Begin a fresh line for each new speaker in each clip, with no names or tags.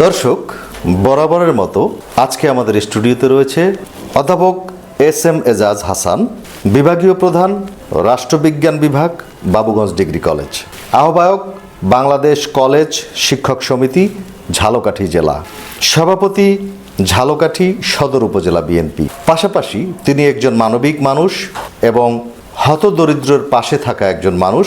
দর্শক, বরাবরের মতো আজকে আমাদের স্টুডিওতে রয়েছে অধ্যাপক এস এম এজাজ হাসান, বিভাগীয় প্রধান, রাষ্ট্রবিজ্ঞান বিভাগ, বাবুগঞ্জ ডিগ্রি কলেজ। আহ্বায়ক, বাংলাদেশ কলেজ শিক্ষক সমিতি, ঝালকাঠি জেলা। সভাপতি, ঝালকাঠি সদর উপজেলা বিএনপি। পাশাপাশি তিনি একজন মানবিক মানুষ এবং হতদরিদ্রের পাশে থাকা একজন মানুষ।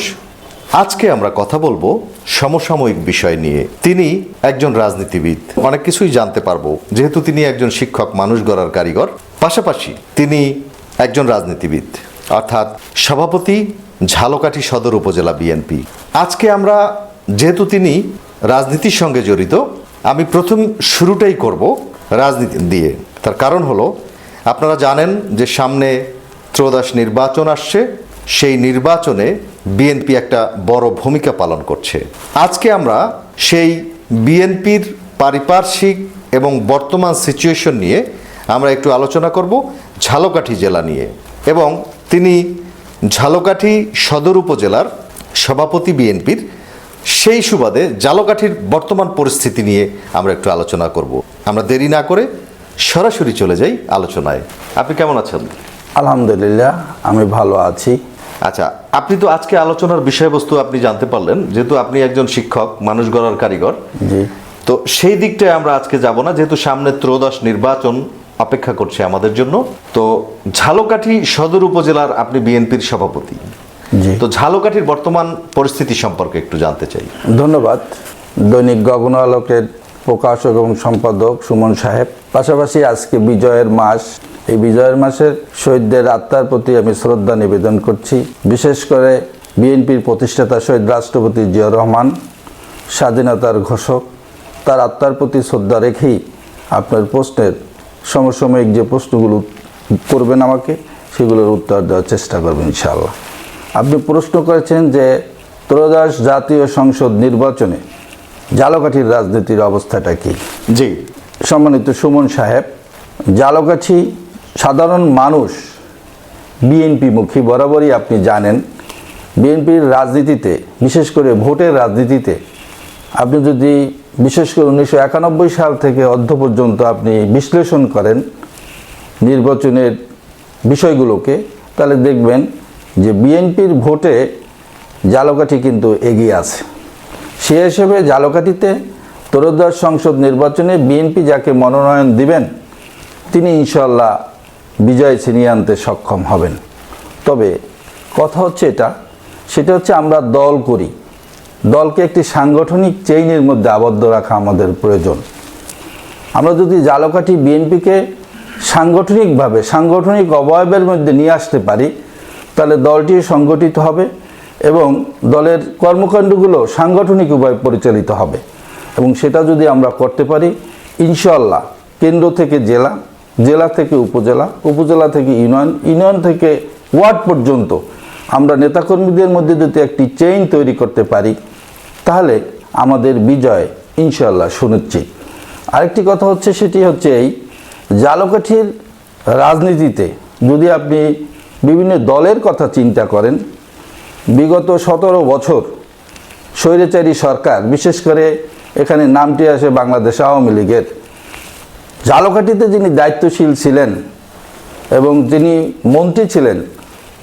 আজকে আমরা কথা বলব সমসাময়িক বিষয় নিয়ে। তিনি একজন রাজনীতিবিদ। অনেক কিছুই জানতে পারব। যেহেতু তিনি একজন শিক্ষক, মানুষ গড়ার কারিগর, পাশাপাশি তিনি একজন রাজনীতিবিদ। অর্থাৎ সভাপতি ঝালকাঠি সদর উপজেলা বিএনপি আজকে আমরা, যেহেতু তিনি রাজনীতির সঙ্গে জড়িত, আমি প্রথম শুরুটাই করব রাজনীতি দিয়ে। তার কারণ হলো, আপনারা জানেন যে সামনে ত্রয়োদশ নির্বাচন আসছে সেই নির্বাচনে বিএনপি একটা বড় ভূমিকা পালন করছে। আজকে আমরা সেই বিএনপির পারিপার্শ্বিক এবং বর্তমান সিচুয়েশন নিয়ে আমরা একটু আলোচনা করব ঝালকাঠি জেলা নিয়ে এবং তিনি ঝালকাঠি সদর উপজেলার সভাপতি বিএনপির সেই সুবাদে ঝালকাঠির বর্তমান পরিস্থিতি নিয়ে আমরা একটু আলোচনা করব। আমরা দেরি না করে সরাসরি চলে যাই আলোচনায়। আপনি কেমন আছেন?
আলহামদুলিল্লাহ, আমি ভালো আছি।
আচ্ছা আপনি তো আজকে আলোচনার বিষয়বস্তু আপনি জানতে পারলেন যেহেতু আপনি একজন শিক্ষক মানুষ গড়ার কারিগর।
জি।
তো সেই দিকটায় আমরা আজকে যাব না যেহেতু সামনে ত্রয়োদশ নির্বাচন অপেক্ষা করছে আমাদের জন্য। তো ঝালকাঠি সদর উপজেলার আপনি বিএনপির সভাপতি।
জি।
তো ঝালকাঠির বর্তমান পরিস্থিতি সম্পর্কে একটু জানতে চাই।
ধন্যবাদ। দৈনিক গগন আলোকের প্রকাশক এবং সম্পাদক সুমন সাহেব। পাশাপাশি আজকে বিজয়ের মাস এই বিজয়ের মাসের শহীদদের আত্মার প্রতি আমি শ্রদ্ধা নিবেদন করছি। বিশেষ করে বিএনপির প্রতিষ্ঠাতা শহীদ রাষ্ট্রপতি জিয়া রহমান স্বাধীনতার ঘোষক তার আত্মার প্রতি শ্রদ্ধা রেখেই আপনার প্রশ্নের সমসাময়িক যে প্রশ্নগুলো করবেন আমাকে সেগুলোর উত্তর দেওয়ার চেষ্টা করবেন ইনশাআল্লাহ। আপনি প্রশ্ন করেছেন যে ত্রয়োদশ জাতীয় সংসদ নির্বাচনে জালকাঠির রাজনীতির অবস্থাটা কী?
জি।
সম্মানিত সুমন সাহেব জালকাঠি সাধারণ মানুষ বিএনপি মুখী বরাবরই আপনি জানেন, বিএনপির রাজনীতিতে, বিশেষ করে ভোটের রাজনীতিতে, আপনি যদি বিশেষ করে উনিশশো একানব্বই সাল থেকে অর্ধ পর্যন্ত আপনি বিশ্লেষণ করেন নির্বাচনের বিষয়গুলোকে, তাহলে দেখবেন যে বিএনপির ভোটে জালকাঠি কিন্তু এগিয়ে আছে। সে হিসেবে জালকাঠিতে ত্রয়োদশ সংসদ নির্বাচনে বিএনপি যাকে মনোনয়ন দিবেন, তিনি ইনশাল্লাহ বিজয় ছিনিয়ে আনতে সক্ষম হবেন। তবে কথা হচ্ছে এটা, সেটা হচ্ছে আমরা দল করি। দলকে একটি সাংগঠনিক চেইনের মধ্যে আবদ্ধ রাখা আমাদের প্রয়োজন। আমরা যদি জালকাঠি বিএনপিকে সাংগঠনিকভাবে, সাংগঠনিক অবয়বের মধ্যে নিয়ে আসতে পারি, তাহলে দলটি সংগঠিত হবে এবং দলের কর্মকাণ্ডগুলো সাংগঠনিক উপায়ে পরিচালিত হবে। এবং সেটা যদি আমরা করতে পারি ইনশাল্লাহ কেন্দ্র থেকে জেলা জেলা থেকে উপজেলা উপজেলা থেকে ইউনিয়ন ইউনিয়ন থেকে ওয়ার্ড পর্যন্ত আমরা নেতাকর্মীদের মধ্যে যদি একটি চেইন তৈরি করতে পারি, তাহলে আমাদের বিজয় ইনশাল্লাহ সুনিশ্চিত। আরেকটি কথা হচ্ছে সেটি হচ্ছে এই, জালকাঠির রাজনীতিতে যদি আপনি বিভিন্ন দলের কথা চিন্তা করেন, বিগত সতেরো বছর স্বৈরাচারী সরকার, বিশেষ করে এখানে নামটি আসে বাংলাদেশ আওয়ামী লীগের জালকাঠিতে যিনি দায়িত্বশীল ছিলেন এবং যিনি মন্ত্রী ছিলেন,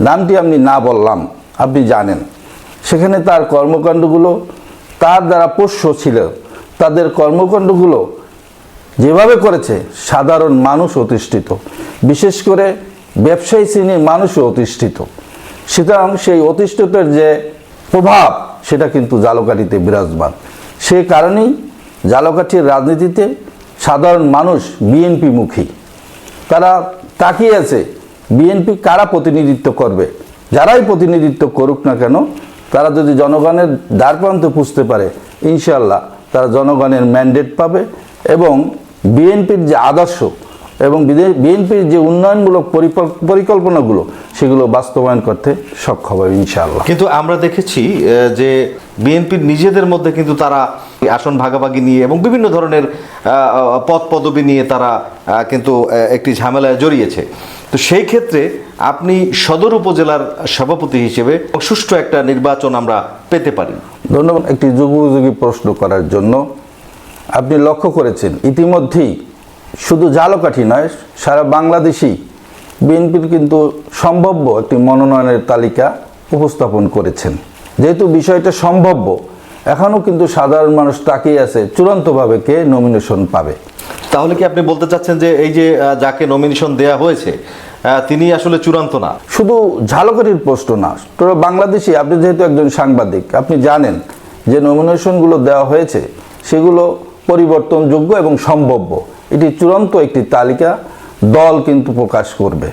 নামটি আমি না বললাম, আপনি জানেন। সেখানে তার কর্মকাণ্ডগুলো তার দ্বারা পোষ্য ছিল। তাদের কর্মকাণ্ডগুলো যেভাবে করেছে, সাধারণ মানুষ অতিষ্ঠিত। বিশেষ করে ব্যবসায়ী শ্রেণির মানুষও অতিষ্ঠিত। সুতরাং সেই অতিষ্ঠিতের যে প্রভাব, সেটা কিন্তু জালকাঠিতে বিরাজমান। সে কারণেই জালকাঠির রাজনীতিতে সাধারণ মানুষ বিএনপি মুখী। তারা তাকিয়ে আছে, বিএনপি কারা প্রতিনিধিত্ব করবে? যারাই প্রতিনিধিত্ব করুক না কেন, তারা যদি জনগণের দ্বারপ্রান্ত পুষতে পারে ইনশাল্লাহ তারা জনগণের ম্যান্ডেট পাবে এবং বিএনপির যে আদর্শ এবং বিএনপির যে উন্নয়নমূলক পরিকল্প- পরিকল্পনাগুলো সেগুলো বাস্তবায়ন করতে সক্ষম হবে ইনশাআল্লাহ।
কিন্তু আমরা দেখেছি যে বিএনপির নিজেদের মধ্যে কিন্তু তারা আসন ভাগাভাগি নিয়ে এবং বিভিন্ন ধরনের পদ পদবি নিয়ে তারা কিন্তু একটি ঝামেলায় জড়িয়েছে। তো সেই ক্ষেত্রে আপনি সদর উপজেলার সভাপতি হিসেবে সুষ্ঠু একটা নির্বাচন আমরা পেতে পারি।
ধন্যবাদ। একটি যুগোপযোগী প্রশ্ন করার জন্য। আপনি লক্ষ্য করেছেন ইতিমধ্যেই শুধু জালকাঠি নয় সারা বাংলাদেশি বিএনপির কিন্তু সম্ভাব্য একটি মনোনয়নের তালিকা উপস্থাপন করেছেন। যেহেতু বিষয়টা সম্ভাব্য এখনও কিন্তু সাধারণ মানুষ তাকিয়ে আছে চূড়ান্তভাবে কে নমিনেশন পাবে।
তাহলে কি আপনি বলতে চাচ্ছেন যে এই যে যাকে নমিনেশন দেয়া হয়েছে তিনি আসলে চূড়ান্ত না?
শুধু ঝালকাঠির প্রশ্ন না তো বাংলাদেশি আপনি যেহেতু একজন সাংবাদিক আপনি জানেন যে নমিনেশনগুলো দেওয়া হয়েছে সেগুলো পরিবর্তনযোগ্য এবং সম্ভাব্য। এটি চূড়ান্ত একটি তালিকা, দল কিন্তু প্রকাশ করবে।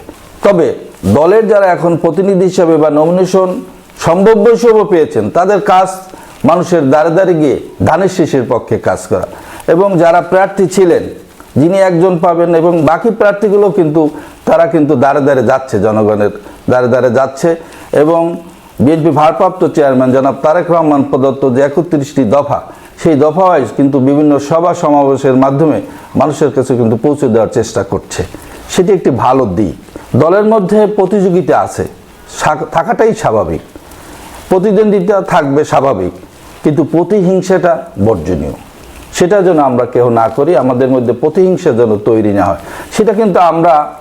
তবে দলের যারা এখন প্রতিনিধি হিসেবে বা নমিনেশন সম্ভাব্য হিসেবে পেয়েছেন, তাদের কাজ মানুষের দ্বারে দ্বারে গিয়ে ধানের শীষের পক্ষে কাজ করা। এবং যারা প্রার্থী ছিলেন, যিনি একজন পাবেন এবং বাকি প্রার্থীগুলো কিন্তু তারা কিন্তু দাঁড়ে দাঁড়ে যাচ্ছে, জনগণের দাঁড়ে দাঁড়ে যাচ্ছে। এবং বিএনপি ভারপ্রাপ্ত চেয়ারম্যান জনাব তারেক রহমান প্রদত্ত যে একত্রিশটি দফা সেই দফা ওয়াইজ কিন্তু বিভিন্ন সভা সমাবেশের মাধ্যমে মানুষের কাছে কিন্তু পৌঁছে দেওয়ার চেষ্টা করছে। সেটি একটি ভালো দিক। দলের মধ্যে প্রতিযোগিতা আছে। থাকাটাই স্বাভাবিক। প্রতিদ্বন্দ্বিতা থাকবে স্বাভাবিক। কিন্তু প্রতিহিংসাটা বর্জনীয়। সেটা যেন আমরা কেউ না করি, আমাদের মধ্যে প্রতিহিংসা যেন তৈরি না হয়। সেটা কিন্তু আমরা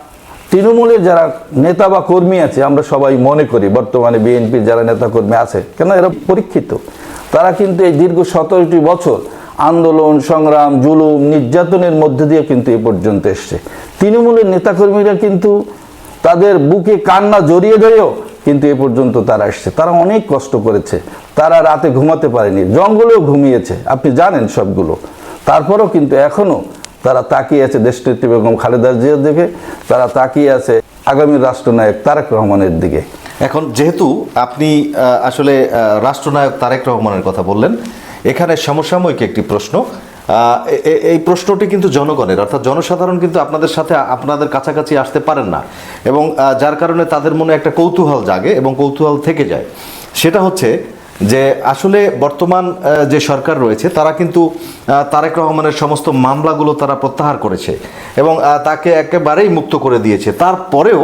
তৃণমূলের যারা নেতা বা কর্মী আছে, আমরা সবাই মনে করি। বর্তমানে বিএনপির যারা নেতা কর্মী আছে, কেন এরা পরীক্ষিত? তারা কিন্তু এই দীর্ঘ সতেরোটি বছর আন্দোলন, সংগ্রাম, জুলুম, নির্যাতনের মধ্যে দিয়ে কিন্তু এ পর্যন্ত এসছে। তৃণমূলের নেতাকর্মীরা কিন্তু তাদের বুকে কান্না জড়িয়ে ধরেও কিন্তু এ পর্যন্ত তারা এসছে। তারা অনেক কষ্ট করেছে। তারা রাতে ঘুমাতে পারেনি। জঙ্গলেও ঘুমিয়েছে। আপনি জানেন সবগুলো। তারপরও কিন্তু এখনও তারা তাকিয়ে আছে দেশনেত্রী বেগম খালেদা জিয়ার দিকে। তারা তাকিয়ে আছে আগামী রাষ্ট্রনায়ক তারেক রহমানের দিকে।
এখন যেহেতু আপনি আসলে রাষ্ট্রনায়ক তারেক রহমানের কথা বললেন, এখানে সমসাময়িক একটি প্রশ্ন এই প্রশ্নটি কিন্তু জনগণের, অর্থাৎ জনসাধারণ কিন্তু আপনাদের সাথে, আপনাদের কাছাকাছি আসতে পারেন না। এবং যার কারণে তাদের মনে একটা কৌতূহল জাগে এবং কৌতূহল থেকে যায়। সেটা হচ্ছে যে, আসলে বর্তমান যে সরকার রয়েছে, তারা কিন্তু তারেক রহমানের সমস্ত মামলাগুলো তারা প্রত্যাহার করেছে এবং তাকে একেবারেই মুক্ত করে দিয়েছে। তারপরেও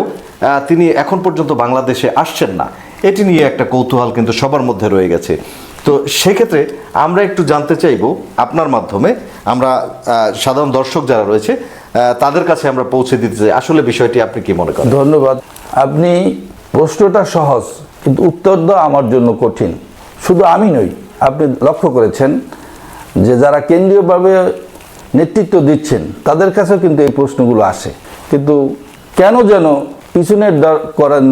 তিনি এখন পর্যন্ত বাংলাদেশে আসছেন না। এটি নিয়ে একটা কৌতূহল কিন্তু সবার মধ্যে রয়ে গেছে। তো সেক্ষেত্রে আমরা একটু জানতে চাইব আপনার মাধ্যমে, আমরা সাধারণ দর্শক যারা রয়েছে তাদের কাছে আমরা পৌঁছে দিতে চাই। আসলে বিষয়টি আপনি কি মনে করেন?
ধন্যবাদ। আপনি প্রশ্নটা সহজ, কিন্তু উত্তর দেওয়া আমার জন্য কঠিন। শুধু আমি নই, আপনি লক্ষ্য করেছেন যে যারা কেন্দ্রীয়ভাবে নেতৃত্ব দিচ্ছেন, তাদের কাছেও কিন্তু এই প্রশ্নগুলো আসে। কিন্তু কেন যেন পিছনের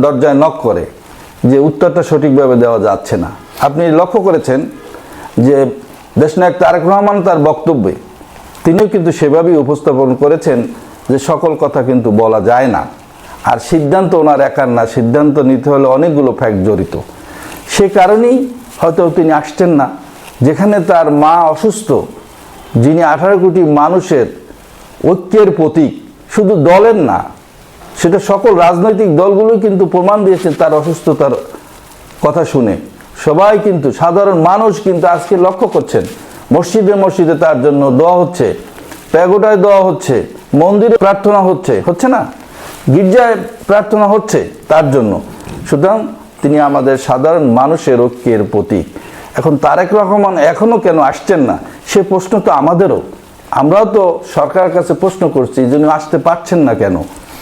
দরজায় নক করে যে উত্তরটা সঠিকভাবে দেওয়া যাচ্ছে না। আপনি লক্ষ্য করেছেন যে দেশনায়ক তারেক রহমান তার বক্তব্যে, তিনিও কিন্তু সেভাবেই উপস্থাপন করেছেন যে সকল কথা কিন্তু বলা যায় না। আর সিদ্ধান্ত ওনার একার না, সিদ্ধান্ত নিতে হলে অনেকগুলো ফ্যাক্ট জড়িত। সে কারণেই হয়তো তিনি আসছেন না। যেখানে তার মা অসুস্থ, যিনি আঠারো কোটি মানুষের ঐক্যের প্রতীক, শুধু দলের না সেটা সকল রাজনৈতিক দলগুলোই কিন্তু প্রমাণ দিয়েছে তার অসুস্থতার কথা শুনে। সবাই কিন্তু, সাধারণ মানুষ কিন্তু আজকে লক্ষ্য করছেন, মসজিদে মসজিদে তার জন্য দোয়া হচ্ছে প্যাগোটায় দোয়া হচ্ছে, মন্দিরে প্রার্থনা হচ্ছে হচ্ছে না? গির্জায় প্রার্থনা হচ্ছে তার জন্য। সুতরাং তিনি আমাদের সাধারণ মানুষের ঐক্যের প্রতীক। এখন তারেক রহমান এখনও কেন আসছেন না? সে প্রশ্ন তো আমাদেরও। আমরাও তো সরকারের কাছে প্রশ্ন করছি যিনি আসতে পারছেন না কেন?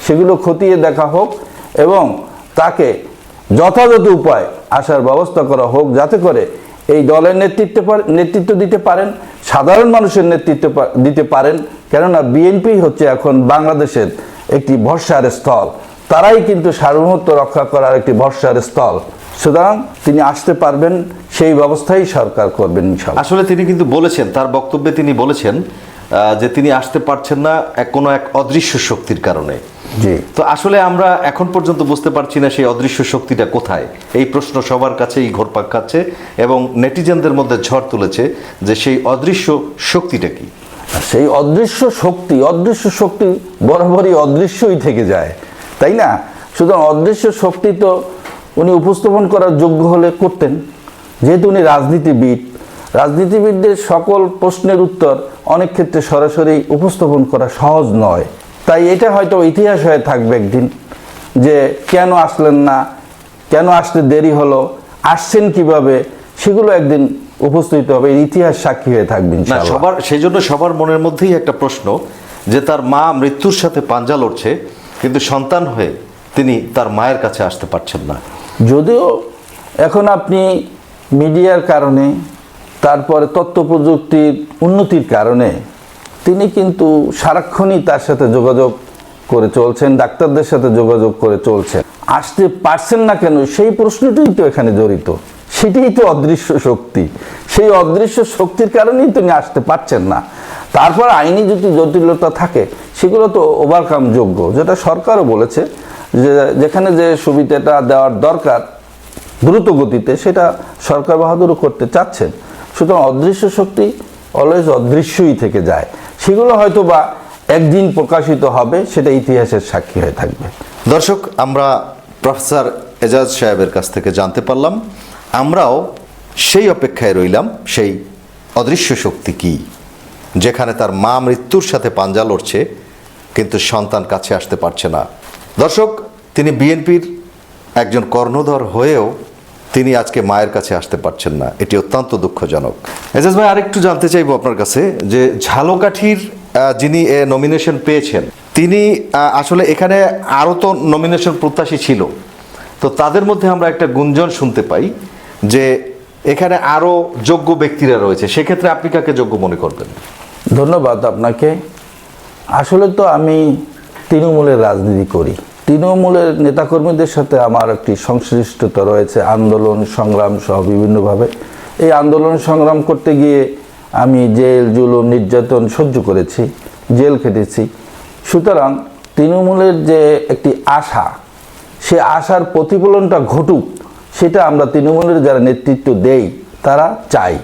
সেগুলো খতিয়ে দেখা হোক এবং তাকে যথাযথ উপায় আসার ব্যবস্থা করা হোক যাতে করে এই দলের নেতৃত্ব নেতৃত্ব দিতে পারেন, সাধারণ মানুষের নেতৃত্ব দিতে পারেন। কেননা বিএনপি হচ্ছে এখন বাংলাদেশের একটি ভরসার স্থল। তারাই কিন্তু সার্বভৌমত্ব রক্ষা করার একটি ভরসার স্থল। সুতরাং তিনি আসতে পারবেন, সেই ব্যবস্থাই সরকার করবেন
আসলে তিনি কিন্তু বলেছেন, তার বক্তব্যে তিনি বলেছেন যে তিনি আসতে পারছেন না কোনো এক অদৃশ্য শক্তির কারণে।
জি।
তো আসলে আমরা এখন পর্যন্ত বুঝতে পারছি না সেই অদৃশ্য শক্তিটা কোথায়। এই প্রশ্ন সবার কাছেই ঘোরপাক খাচ্ছে এবং নেটিজেনদের মধ্যে ঝড় তুলেছে যে সেই অদৃশ্য শক্তিটা কি।
আর সেই অদৃশ্য শক্তি অদৃশ্য শক্তি বরাবরই অদৃশ্যই থেকে যায় তাই না? সুতরাং অদৃশ্য শক্তি তো উনি উপস্থাপন করার যোগ্য হলে করতেন। যেহেতু উনি রাজনীতিবিদ রাজনীতিবিদদের সকল প্রশ্নের উত্তর অনেক ক্ষেত্রে সরাসরি উপস্থাপন করা সহজ নয়। তাই এটা হয়তো ইতিহাস হয়ে থাকবে একদিন যে কেন আসলেন না কেন আসতে দেরি হলো আসছেন কীভাবে সেগুলো একদিন উপস্থিত হবে ইতিহাস সাক্ষী হয়ে থাকবেন
না সবার সেই জন্য সবার মনের মধ্যেই একটা প্রশ্ন যে তার মা মৃত্যুর সাথে পাঞ্জা লড়ছে কিন্তু সন্তান হয়ে তিনি তার মায়ের কাছে আসতে পারছেন না।
যদিও এখন আপনি মিডিয়ার কারণে তারপরে তথ্য প্রযুক্তির উন্নতির কারণে তিনি কিন্তু সারাক্ষণই তার সাথে যোগাযোগ করে চলছেন, ডাক্তারদের সাথে যোগাযোগ করে চলছেন। আসতে পারছেন না কেন? সেই প্রশ্নটাই তো এখানে জড়িত। সেটাই তো অদৃশ্য শক্তি। সেই অদৃশ্য শক্তির কারণেই তিনি আসতে পারছেন না। তারপর আইনি যদি জটিলতা থাকে, সেগুলো তো ওভারকাম যোগ্য যেটা সরকারও বলেছে, যে যেখানে যে সুবিধাটা দেওয়ার দরকার দ্রুত গতিতে, সেটা সরকার বাহাদুরও করতে চাচ্ছেন। সুতরাং অদৃশ্য শক্তি অলওয়েজ অদৃশ্যই থেকে যায়। সেগুলো হয়তো বা একদিন প্রকাশিত হবে, সেটা ইতিহাসের সাক্ষী হয়ে থাকবে।
দর্শক, আমরা প্রফেসর এজাজ সাহেবের কাছ থেকে জানতে পারলাম, আমরাও সেই অপেক্ষায় রইলাম, সেই অদৃশ্য শক্তি কি, যেখানে তার মা মৃত্যুর সাথে পাঞ্জা লড়ছে, কিন্তু সন্তান কাছে আসতে পারছে না। দর্শক, তিনি বিএনপির একজন কর্ণধর হয়েও তিনি আজকে মায়ের কাছে আসতে পারছেন না। এটি অত্যন্ত দুঃখজনক। এজাজ ভাই, আরেকটু জানতে চাইব আপনার কাছে যে ঝালকাঠির যিনি নমিনেশন পেয়েছেন, তিনি আসলে এখানে আরও তো নমিনেশন প্রত্যাশী ছিল। তো তাদের মধ্যে আমরা একটা গুঞ্জন শুনতে পাই যে এখানে আরও যোগ্য ব্যক্তিরা রয়েছে। সেক্ষেত্রে আপনি কাকে যোগ্য মনে করবেন?
ধন্যবাদ আপনাকে। আসলে তো আমি তৃণমূলের রাজনীতি করি। তৃণমূলের নেতাকর্মীদের সাথে আমার একটি সংশ্লিষ্টতা রয়েছে, আন্দোলন, সংগ্রাম সহ বিভিন্নভাবে। এই আন্দোলন, সংগ্রাম করতে গিয়ে আমি জেল, জুলুম, নির্যাতন সহ্য করেছি, জেল খেটেছি। সুতরাং তৃণমূলের যে একটি আশা, সে আশার প্রতিফলনটা ঘটুক, সেটা আমরা তৃণমূলের যারা নেতৃত্ব দেই, তারা চাই।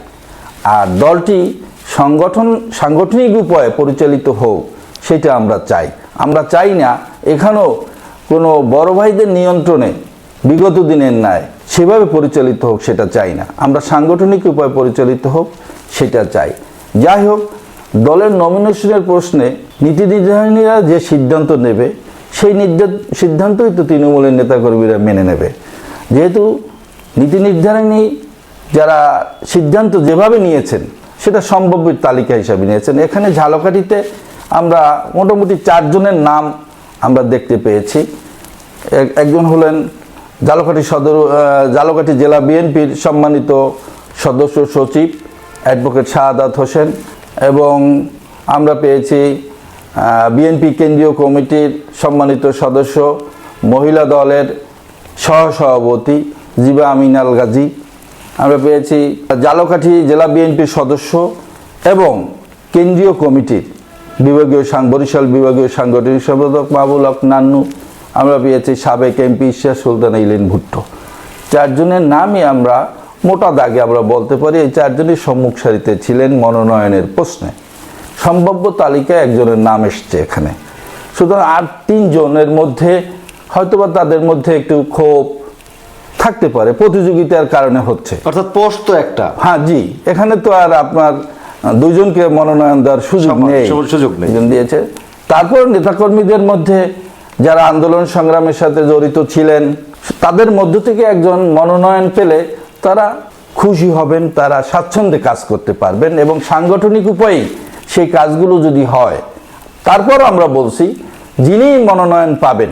আর দলটি সংগঠন, সাংগঠনিক উপায়ে পরিচালিত হোক, সেটা আমরা চাই। আমরা চাই না, এখানেও কোনো বড় ভাইদের নিয়ন্ত্রণে বিগত দিনের ন্যায় সেভাবে পরিচালিত হোক, সেটা চাই না। আমরা সাংগঠনিক উপায়ে পরিচালিত হোক, সেটা চাই। যাই হোক, দলের নমিনেশনের প্রশ্নে নীতি নির্ধারণীরা যে সিদ্ধান্ত নেবে, সেই সিদ্ধান্তই তো তৃণমূলের নেতাকর্মীরা মেনে নেবে। যেহেতু নীতি নির্ধারণী যারা সিদ্ধান্ত যেভাবে নিয়েছেন, সেটা সম্ভাব্যের তালিকা হিসাবে নিয়েছেন। এখানে ঝালকাঠিতে আমরা মোটামুটি চারজনের নাম আমরা দেখতে পেয়েছি। এক- একজন হলেন জালকাঠি সদর জালকাঠি জেলা বিএনপির সম্মানিত সদস্য সচিব অ্যাডভোকেট শাহাদাত হোসেন এবং আমরা পেয়েছি বিএনপি কেন্দ্রীয় কমিটির সম্মানিত সদস্য মহিলা দলের সহসভাপতি জিবা আমিনাল গাজী আমরা পেয়েছি জালকাঠি জেলা বিএনপির সদস্য এবং কেন্দ্রীয় কমিটির বিভাগীয় বরিশাল বিভাগীয় সাংগঠনিক সম্পাদক মাহবুল হক নান্নু আমরা পেয়েছি সাবেক এমপি ইশিয়া সুলতানা ইলেন ভুট্টো। চারজনের নামই আমরা মোটা দাগে আমরা বলতে পারি এই চারজনই সম্মুখ সারিতে ছিলেন মনোনয়নের প্রশ্নে। সম্ভাব্য তালিকায় একজনের নাম এসছে এখানে। সুতরাং আর তিনজনের মধ্যে হয়তোবা তাদের মধ্যে একটু ক্ষোভ থাকতে পারে প্রতিযোগিতার কারণে হচ্ছে।
অর্থাৎ পোস্ট তো একটা।
হ্যাঁ জি এখানে তো আর আপনার দুইজনকে মনোনয়ন দেওয়ার সুযোগ নেই।
সুযোগ নেই।
দিয়েছে। তারপর নেতাকর্মীদের মধ্যে যারা আন্দোলন সংগ্রামের সাথে জড়িত ছিলেন তাদের মধ্য থেকে একজন মনোনয়ন পেলে তারা খুশি হবেন তারা স্বাচ্ছন্দ্যে কাজ করতে পারবেন এবং সাংগঠনিক উপায়ে সেই কাজগুলো যদি হয়। তারপর আমরা বলছি যিনি মনোনয়ন পাবেন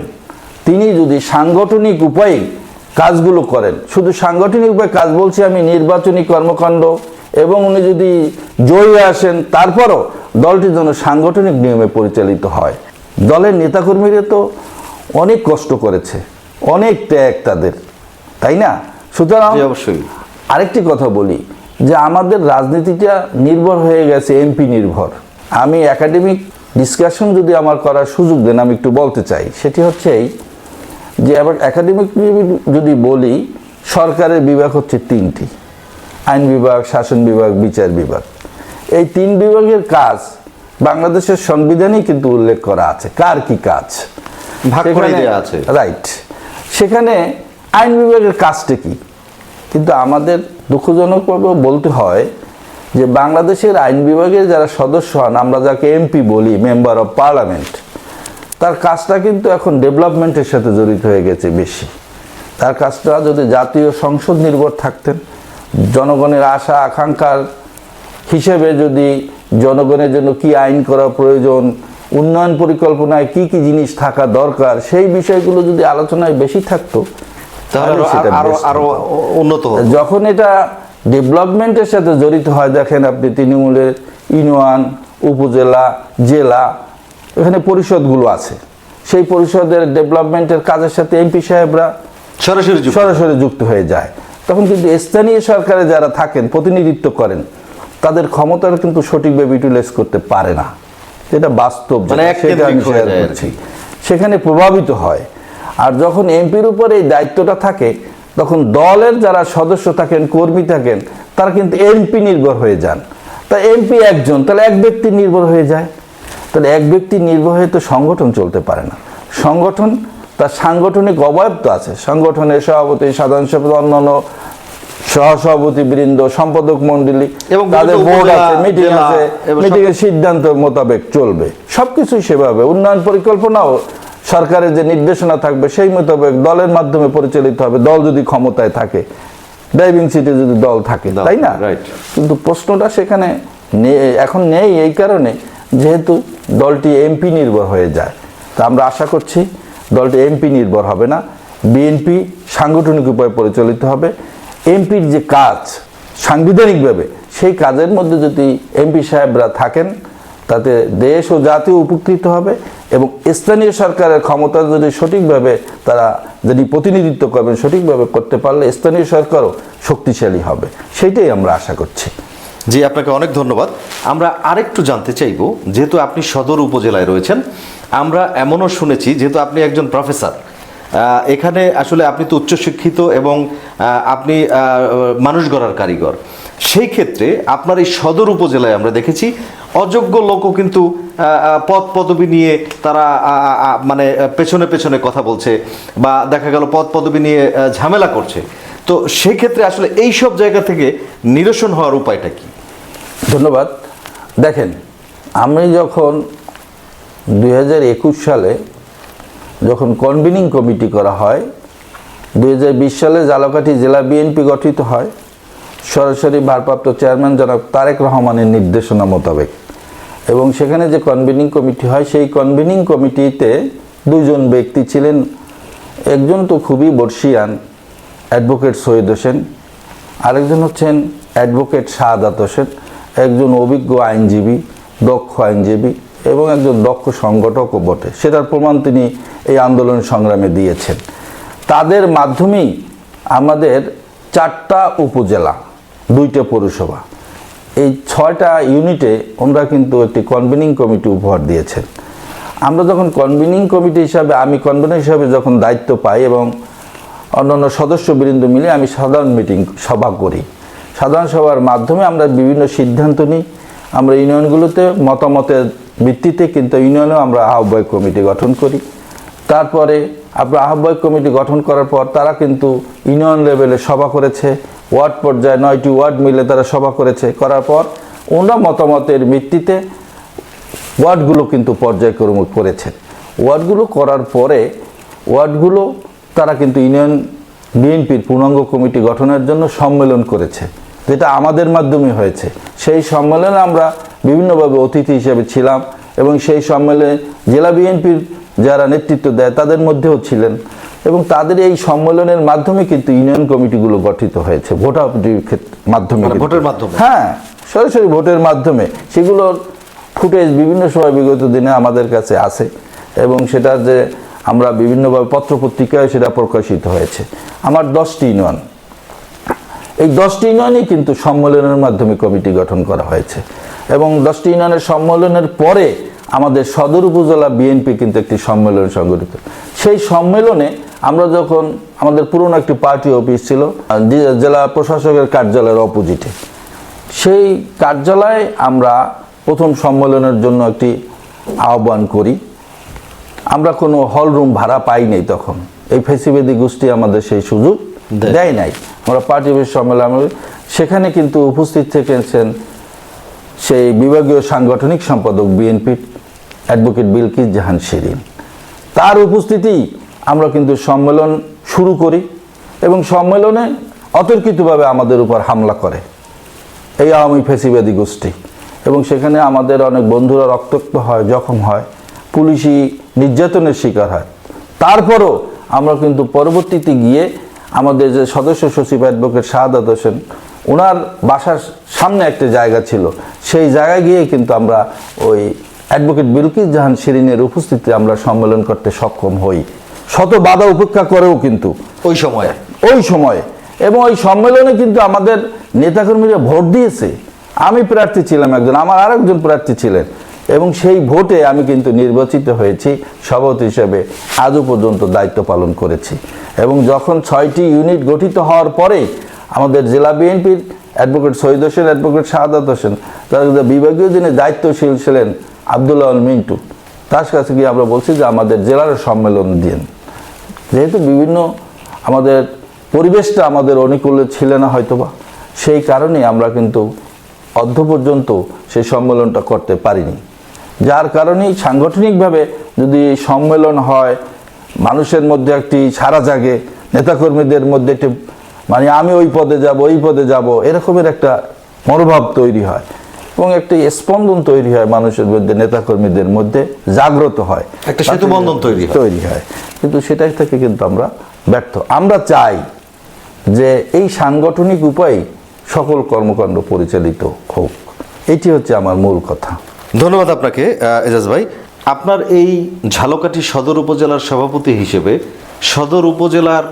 তিনি যদি সাংগঠনিক উপায়ে কাজগুলো করেন শুধু সাংগঠনিক উপায়ে কাজ বলছি আমি নির্বাচনী কর্মকাণ্ড এবং উনি যদি জয়ী আসেন তারপরও দলটি যেন সাংগঠনিক নিয়মে পরিচালিত হয়। দলের নেতাকর্মীরা তো অনেক কষ্ট করেছে অনেক ত্যাগ তাদের তাই না? সুতরাং
অবশ্যই।
আরেকটি কথা বলি যে আমাদের রাজনীতিটা নির্ভর হয়ে গেছে এমপি নির্ভর। আমি একাডেমিক ডিসকাশন যদি আমার করার সুযোগ দেন আমি একটু বলতে চাই সেটি হচ্ছে এই যে আবার একাডেমিক যদি বলি সরকারের বিভাগ হচ্ছে তিনটি। আইন বিভাগ শাসন বিভাগ বিচার বিভাগ। এই তিন বিভাগের কাজ বাংলাদেশের সংবিধানেই কিন্তু উল্লেখ করা আছে। কার কি কাজ?
ভাগ করে দেয়া আছে।
রাইট। সেখানে আইন বিভাগের কাজটা কি? কিন্তু আমাদের দুঃখজনকভাবে বলতে হয় যে বাংলাদেশের আইন বিভাগের যারা সদস্য হন আমরা যাকে এমপি বলি মেম্বার অফ পার্লামেন্ট তার কাজটা কিন্তু এখন ডেভেলপমেন্টের সাথে জড়িত হয়ে গেছে বেশি। তার কাজটা যদি জাতীয় সংসদ নির্ভর থাকতেন জনগণের আশা আকাঙ্ক্ষার হিসেবে যদি জনগণের জন্য কি আইন করা প্রয়োজন উন্নয়ন পরিকল্পনায় কি কি জিনিস থাকা দরকার সেই বিষয়গুলো যদি আলোচনায় বেশি থাকতো
আরো-। উন্নত
যখন এটা ডেভেলপমেন্টের সাথে জড়িত হয় দেখেন আপনি তৃণমূলের ইউনিয়ন উপজেলা জেলা এখানে পরিষদগুলো আছে। সেই পরিষদের ডেভেলপমেন্টের কাজের সাথে এমপি সাহেবরা
সরাসরি
সরাসরি যুক্ত হয়ে যায়। তখন কিন্তু স্থানীয় সরকারে যারা থাকেন প্রতিনিধিত্ব করেন তাদের ক্ষমতার কিন্তু সঠিকভাবে ইউটিলাইজ করতে পারে না। যেটা বাস্তব
মানে
সেটা আমি করছি। সেখানে প্রভাবিত হয়। আর যখন এমপির উপরে এই দায়িত্বটা থাকে তখন দলের যারা সদস্য থাকেন কর্মী থাকেন তারা কিন্তু এমপি নির্ভর হয়ে যান। তা এমপি একজন তাহলে এক ব্যক্তি নির্ভর হয়ে যায়। তাহলে এক ব্যক্তি নির্ভর হয়ে তো সংগঠন চলতে পারে না। সংগঠন তার সাংগঠনিক অবয়ব তো আছে। সংগঠনের সভাপতি সাধারণ সভাপতি অন্যান্য সহসভাপতি বৃন্দ সম্পাদক মন্ডলী
এবং
তাদের বোর্ড আছে মিটিং আছে মিটিং এর সিদ্ধান্ত মোতাবেক চলবে। সবকিছুই সেভাবে। উন্নয়ন পরিকল্পনাও সরকারের যে নির্দেশনা থাকবে সেই মোতাবেক দলের মাধ্যমে পরিচালিত হবে। দল যদি ক্ষমতায় থাকে ড্রাইভিং সিটে যদি দল থাকে তাই না. কিন্তু প্রশ্নটা সেখানে এখন নেই এই কারণে যেহেতু দলটি এমপি নির্ভর হয়ে যায়। তা আমরা আশা করছি দলটি এমপি নির্ভর হবে না বিএনপি সাংগঠনিক উপায়ে পরিচালিত হবে। এমপির যে কাজ সাংবিধানিকভাবে, সেই কাজের মধ্যে যদি এমপি সাহেবরা থাকেন, তাতে দেশ ও জাতি উপকৃত হবে এবং স্থানীয় সরকারের ক্ষমতা যদি সঠিকভাবে তারা যদি প্রতিনিধিত্ব করবেন, সঠিকভাবে করতে পারলে স্থানীয় সরকারও শক্তিশালী হবে। সেইটাই আমরা আশা করছি।
জি, আপনাকে অনেক ধন্যবাদ। আমরা আরেকটু জানতে চাইব, যেহেতু আপনি সদর উপজেলায় রয়েছেন আমরা এমনও শুনেছি, যেহেতু আপনি একজন প্রফেসর এখানে আসলে আপনি তো উচ্চশিক্ষিত এবং আপনি মানুষ গড়ার কারিগর। সেই ক্ষেত্রে আপনার এই সদর উপজেলায় আমরা দেখেছি, অযোগ্য লোকও কিন্তু পদ পদবি নিয়ে তারা মানে পেছনে পেছনে কথা বলছে বা দেখা গেল পদ পদবি নিয়ে ঝামেলা করছে। তো সেই ক্ষেত্রে আসলে এই সব জায়গা থেকে নিরসন হওয়ার উপায়টা কি?
ধন্যবাদ। দেখেন, আমি যখন দুই হাজার একুশ সালে যখন কনভিনিং কমিটি করা হয়, দুই হাজার বিশ সালে জালকাঠি জেলা বিএনপি গঠিত হয়। সরাসরি ভারপ্রাপ্ত চেয়ারম্যান জনাব তারেক রহমানের নির্দেশনা মোতাবেক। এবং সেখানে যে কনভিনিং কমিটি হয়, সেই কনভিনিং কমিটিতে দুজন ব্যক্তি ছিলেন। একজন তো খুবই বর্ষিয়ান অ্যাডভোকেট সৈয়দ হোসেন, আরেকজন হচ্ছেন অ্যাডভোকেট শাহাদাত হোসেন। একজন অভিজ্ঞ আইনজীবী, দক্ষ আইনজীবী। এবং একজন দক্ষ সংগঠকও বটে। সেটার প্রমাণ তিনি এই আন্দোলন সংগ্রামে দিয়েছেন। তাদের মাধ্যমেই আমাদের চারটা উপজেলা, দুইটা পৌরসভা, এই ছয়টা ইউনিটে ওনারা কিন্তু একটি কনভেনিং কমিটি উপহার দিয়েছেন। আমরা যখন কনভেনিং কমিটি হিসাবে, আমি কনভেনার হিসাবে যখন দায়িত্ব পাই এবং অন্যান্য সদস্যবৃন্দ মিলে আমি সাধারণ মিটিং সভা করি। সাধারণ সভার মাধ্যমে আমরা বিভিন্ন সিদ্ধান্ত নিই। আমরা ইউনিয়নগুলোতে মতামতের ভিত্তিতে কিন্তু ইউনিয়নেও আমরা আহ্বায়ক কমিটি গঠন করি। তারপরে আপনার আহ্বায়ক কমিটি গঠন করার পর তারা কিন্তু ইউনিয়ন লেভেলে সভা করেছে, ওয়ার্ড পর্যায়ে নয়টি ওয়ার্ড মিলে তারা সভা করেছে। করার পর ওনারা মতামতের ভিত্তিতে ওয়ার্ডগুলো কিন্তু পর্যায়ক্রম করেছে। ওয়ার্ডগুলো করার পরে ওয়ার্ডগুলো তারা কিন্তু ইউনিয়ন বিএনপির পূর্ণাঙ্গ কমিটি গঠনের জন্য সম্মেলন করেছে। যেটা আমাদের মাধ্যমে হয়েছে। সেই সম্মেলনে আমরা বিভিন্নভাবে অতিথি হিসেবে ছিলাম এবং সেই সম্মেলনে জেলা বিএনপির যারা নেতৃত্ব দেয় তাদের মধ্যেও ছিলেন এবং তাদের এই সম্মেলনের মাধ্যমে কিন্তু ইউনিয়ন কমিটিগুলো গঠিত হয়েছে ক্ষেত্রে মাধ্যমে
মানে ভোটের মাধ্যমে?
হ্যাঁ সরাসরি ভোটের মাধ্যমে। সেগুলোর ফুটেজ বিভিন্ন সময় বিগত দিনে আমাদের কাছে আছে এবং সেটা যে আমরা বিভিন্নভাবে পত্রপত্রিকায় সেটা প্রকাশিত হয়েছে। আমার দশটি ইউনিয়ন। এই দশটি ইউনিয়নই কিন্তু সম্মেলনের মাধ্যমে কমিটি গঠন করা হয়েছে। এবং দশটি ইউনিয়নের সম্মেলনের পরে আমাদের সদর উপজেলা বিএনপি কিন্তু একটি সম্মেলন সংগঠিত। সেই সম্মেলনে আমরা যখন আমাদের পুরনো একটি পার্টি অফিস ছিল জেলা প্রশাসকের কার্যালয়ের অপোজিটে। সেই কার্যালয়ে আমরা প্রথম সম্মেলনের জন্য একটি আহ্বান করি। আমরা কোনো হল রুম ভাড়া পাই নাই তখন। এই ফেসিবেদি গোষ্ঠী আমাদের সেই সুযোগ
দেয়।
নাই। আমরা পার্টি অফিস সম্মেলন সেখানে কিন্তু উপস্থিত থেকেছেন সেই বিভাগীয় সাংগঠনিক সম্পাদক বিএনপির অ্যাডভোকেট বিলকিস জাহান শিরিন। তার উপস্থিতি আমরা কিন্তু সম্মেলন শুরু করি এবং সম্মেলনে অতর্কিতভাবে আমাদের উপর হামলা করে। এই আওয়ামী ফেসিবাদী গোষ্ঠী। এবং সেখানে আমাদের অনেক বন্ধুরা রক্তাক্ত হয়, জখম হয়, পুলিশি নির্যাতনের শিকার হয়। তারপরও আমরা কিন্তু পরবর্তীতে গিয়ে আমাদের যে সদস্য সচিব অ্যাডভোকেট শাহাদাত হোসেন ওনার বাসার সামনে একটা জায়গা ছিল। সেই জায়গায় গিয়ে কিন্তু আমরা ওই অ্যাডভোকেট বিলকিস জাহান শিরিনের উপস্থিতিতে আমরা সম্মেলন করতে সক্ষম হই। শত বাধা উপেক্ষা করেও কিন্তু
ওই সময়ে।
ওই সময়ে। এবং ওই সম্মেলনে কিন্তু আমাদের নেতাকর্মীরা ভোট দিয়েছে। আমি প্রার্থী ছিলাম একজন আমার আরেকজন প্রার্থী ছিলেন। এবং সেই ভোটে আমি কিন্তু নির্বাচিত হয়েছি সভাপতি হিসেবে আজও পর্যন্ত দায়িত্ব পালন করেছি। এবং যখন ছয়টি ইউনিট গঠিত হওয়ার পরে আমাদের জেলা বিএনপির অ্যাডভোকেট শহীদ হোসেন, অ্যাডভোকেট শাহাদাত হোসেন, তার বিভাগীয় যিনি দায়িত্বশীল ছিলেন আবদুল্লাহ মিন্টু, তার কাছে গিয়ে আমরা বলছি যে আমাদের জেলার সম্মেলন দিন। যেহেতু বিভিন্ন আমাদের পরিবেশটা আমাদের অনুকূলে ছিল না হয়তোবা, সেই কারণে আমরা কিন্তু অর্ধ পর্যন্ত সেই সম্মেলনটা করতে পারিনি। যার কারণেই সাংগঠনিকভাবে যদি সম্মেলন হয় মানুষের মধ্যে একটি সারা জাগে নেতাকর্মীদের মধ্যে একটি মানে আমি ওই পদে যাব ওই পদে যাব এরকমের একটা মনোভাব তৈরি হয় এবং একটি স্পন্দন তৈরি হয় মানুষের মধ্যে নেতাকর্মীদের মধ্যে জাগ্রত হয়।
একটা সেতু বন্ধন তৈরি
তৈরি হয়। কিন্তু সেটাই থেকে কিন্তু আমরা ব্যর্থ। আমরা চাই যে এই সাংগঠনিক উপায়ে সকল কর্মকাণ্ড পরিচালিত হোক। এটি হচ্ছে আমার মূল কথা।
ধন্যবাদ আপনাকে এজাজ ভাই। আপনার এই ঝালকাঠি সদর উপজেলার সভাপতি হিসেবে সদর উপজেলার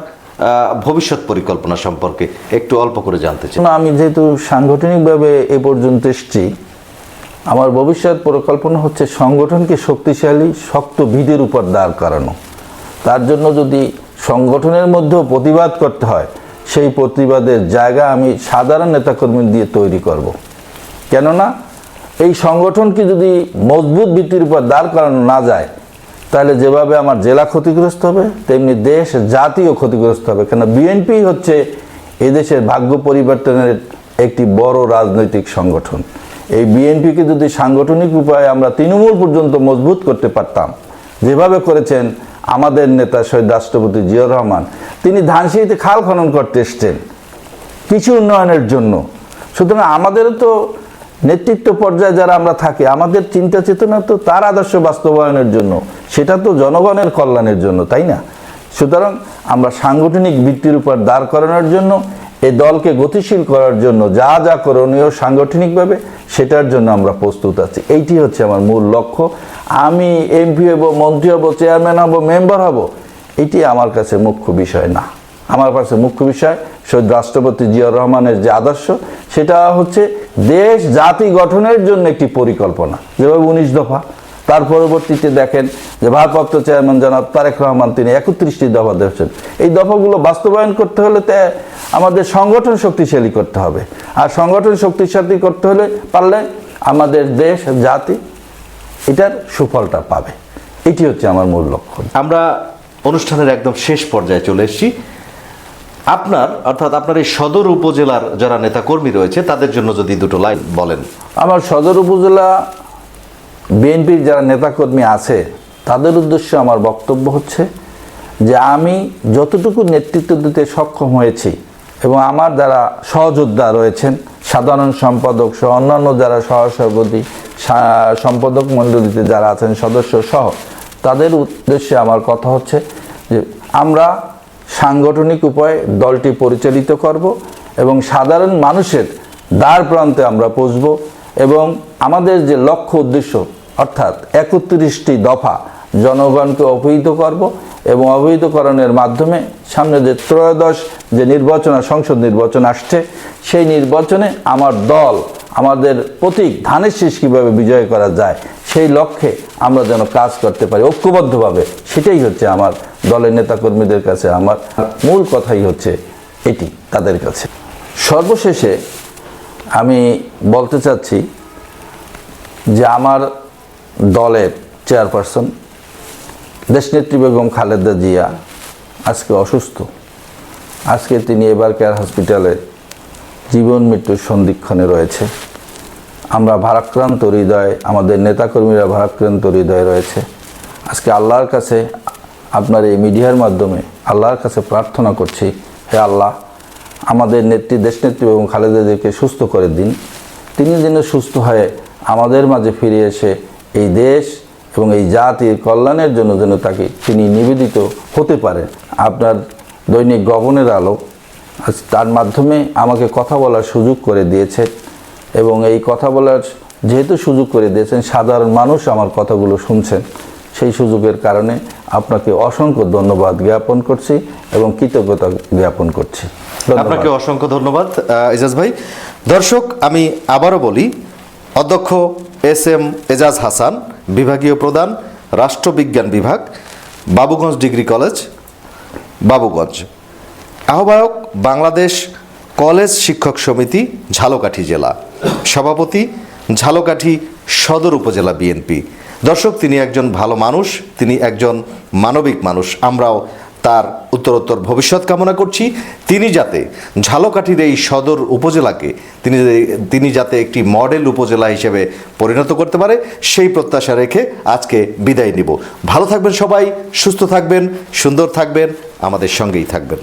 ভবিষ্যৎ পরিকল্পনা সম্পর্কে একটু অল্প করে জানতে চাই।
আমি যেহেতু সাংগঠনিকভাবে এ পর্যন্ত এসেছি, আমার ভবিষ্যৎ পরিকল্পনা হচ্ছে সংগঠনকে শক্তিশালী, শক্ত ভিদের উপর দাঁড় করানো। তার জন্য যদি সংগঠনের মধ্যেও প্রতিবাদ করতে হয়, সেই প্রতিবাদের জায়গা আমি সাধারণ নেতাকর্মী দিয়ে তৈরি করব। কেননা এই সংগঠনকে যদি মজবুত ভিত্তির উপর দাঁড় করানো না যায়, তাহলে যেভাবে আমার জেলা ক্ষতিগ্রস্ত হবে, তেমনি দেশ জাতীয় ক্ষতিগ্রস্ত হবে। কেন বিএনপি হচ্ছে এদেশের ভাগ্য পরিবর্তনের একটি বড় রাজনৈতিক সংগঠন। এই বিএনপিকে যদি সাংগঠনিক উপায়ে আমরা তৃণমূল পর্যন্ত মজবুত করতে পারতাম, যেভাবে করেছেন আমাদের নেতা শহীদ রাষ্ট্রপতি জিয়াউর রহমান, তিনি ধানসিঁড়িতে খাল খনন করতে এসছেন কিছু উন্নয়নের জন্য। সুতরাং আমাদের তো নেতৃত্ব পর্যায়ে যারা আমরা থাকি, আমাদের চিন্তা চেতনা তো তার আদর্শ বাস্তবায়নের জন্য। সেটা তো জনগণের কল্যাণের জন্য, তাই না? সুতরাং আমরা সাংগঠনিক ভিত্তির উপর দাঁড় করানোর জন্য এই দলকে গতিশীল করার জন্য যা যা করণীয় সাংগঠনিকভাবে, সেটার জন্য আমরা প্রস্তুত আছি। এইটি হচ্ছে আমার মূল লক্ষ্য। আমি এমপি হব, মন্ত্রী হব, চেয়ারম্যান হব, মেম্বার হব, এটি আমার কাছে মুখ্য বিষয় না। আমার কাছে মুখ্য বিষয়, শহীদ রাষ্ট্রপতি জিয়াউর রহমানের যে আদর্শ, সেটা হচ্ছে দেশ জাতি গঠনের জন্য একটি পরিকল্পনা। যেভাবে উনিশ দফা, তার পরবর্তীতে দেখেন যে ভারপ্রাপ্ত চেয়ারম্যান জনাব তারেক রহমান তিনি একত্রিশটি দফা দিয়েছেন। এই দফাগুলো বাস্তবায়ন করতে হলে তে আমাদের সংগঠন শক্তিশালী করতে হবে। আর সংগঠন শক্তিশালী করতে হলে পারলে আমাদের দেশ, জাতি এটার সুফলটা পাবে। এটি হচ্ছে আমার মূল লক্ষ্য।
আমরা অনুষ্ঠানের একদম শেষ পর্যায়ে চলে এসেছি। আপনার, অর্থাৎ আপনার এই সদর উপজেলার যারা নেতাকর্মী রয়েছে, তাদের জন্য যদি দুটো লাইন বলেন।
আমার সদর উপজেলা বিএনপির যারা নেতাকর্মী আছে, তাদের উদ্দেশ্যে আমার বক্তব্য হচ্ছে যে আমি যতটুকু নেতৃত্ব দিতে সক্ষম হয়েছি এবং আমার যারা সহযোদ্ধা রয়েছেন, সাধারণ সম্পাদক সহ অন্যান্য যারা সহসভাপতি সম্পাদক মণ্ডলীতে যারা আছেন, সদস্য সহ, তাদের উদ্দেশ্যে আমার কথা হচ্ছে যে আমরা সাংগঠনিক উপায়ে দলটি পরিচালিত করব এবং সাধারণ মানুষের দ্বার প্রান্তে আমরা পৌঁছব এবং আমাদের যে লক্ষ্য উদ্দেশ্য, অর্থাৎ একত্রিশটি দফা জনগণকে অবহিত করব এবং অবহিতকরণের মাধ্যমে সামনে যে ত্রয়োদশ যে নির্বাচন সংসদ নির্বাচন আসছে, সেই নির্বাচনে আমার দল, আমাদের প্রতীক ধানের শীষ কীভাবে বিজয় করা যায়, সেই লক্ষ্যে আমরা যেন কাজ করতে পারি, ঐক্যবদ্ধভাবে। সেটাই হচ্ছে আমার দলের নেতাকর্মীদের কাছে আমার মূল কথাই হচ্ছে এটি তাদের কাছে। সর্বশেষে আমি বলতে চাচ্ছি যে আমার দলের চেয়ারপারসন দেশনেত্রী বেগম খালেদা জিয়া আজকে অসুস্থ। আজকে তিনি এবার কেয়ার হসপিটালে জীবন মৃত্যুর সন্ধিক্ষণে রয়েছে। আমরা ভারাক্রান্ত হৃদয়, আমাদের নেতাকর্মীরা ভারাক্রান্ত হৃদয় রয়েছে। আজকে আল্লাহর কাছে আপনার এই মিডিয়ার মাধ্যমে আল্লাহর কাছে প্রার্থনা করছি, হে আল্লাহ, আমাদের নেত্রী, দেশনেত্রী এবং খালেদাদেরকে সুস্থ করে দিন। তিনি যেন সুস্থ হয়ে আমাদের মাঝে ফিরে এসে এই দেশ এবং এই জাতির কল্যাণের জন্য যেন তাকে তিনি নিবেদিত হতে পারেন। আপনার দৈনিক গগনের আলো তার মাধ্যমে আমাকে কথা বলার সুযোগ করে দিয়েছে। এবং এই কথা বলার যেহেতু সুযোগ করে দিয়েছেন, সাধারণ মানুষ আমার কথাগুলো শুনছেন, সেই সুযোগের কারণে আপনাকে অসংখ্য ধন্যবাদ জ্ঞাপন করছি এবং কৃতজ্ঞতা জ্ঞাপন করছি।
আপনাকে অসংখ্য ধন্যবাদ এজাজ ভাই। দর্শক, আমি আবারও বলি, অধ্যক্ষ এস এম এজাজ হাসান, বিভাগীয় প্রধান, রাষ্ট্রবিজ্ঞান বিভাগ, বাবুগঞ্জ ডিগ্রি কলেজ, বাবুগঞ্জ। আহ্বায়ক, বাংলাদেশ কলেজ শিক্ষক সমিতি, ঝালকাঠি জেলা। সভাপতি, ঝালকাঠি সদর উপজেলা বিএনপি। দর্শক, তিনি একজন ভালো মানুষ, তিনি একজন মানবিক মানুষ। আমরাও তার উত্তরোত্তর ভবিষ্যৎ কামনা করছি। তিনি যাতে ঝালকাঠির এই সদর উপজেলাকে, তিনি তিনি যাতে একটি মডেল উপজেলা হিসেবে পরিণত করতে পারে, সেই প্রত্যাশা রেখে আজকে বিদায় নিব। ভালো থাকবেন সবাই, সুস্থ থাকবেন, সুন্দর থাকবেন, আমাদের সঙ্গেই থাকবেন।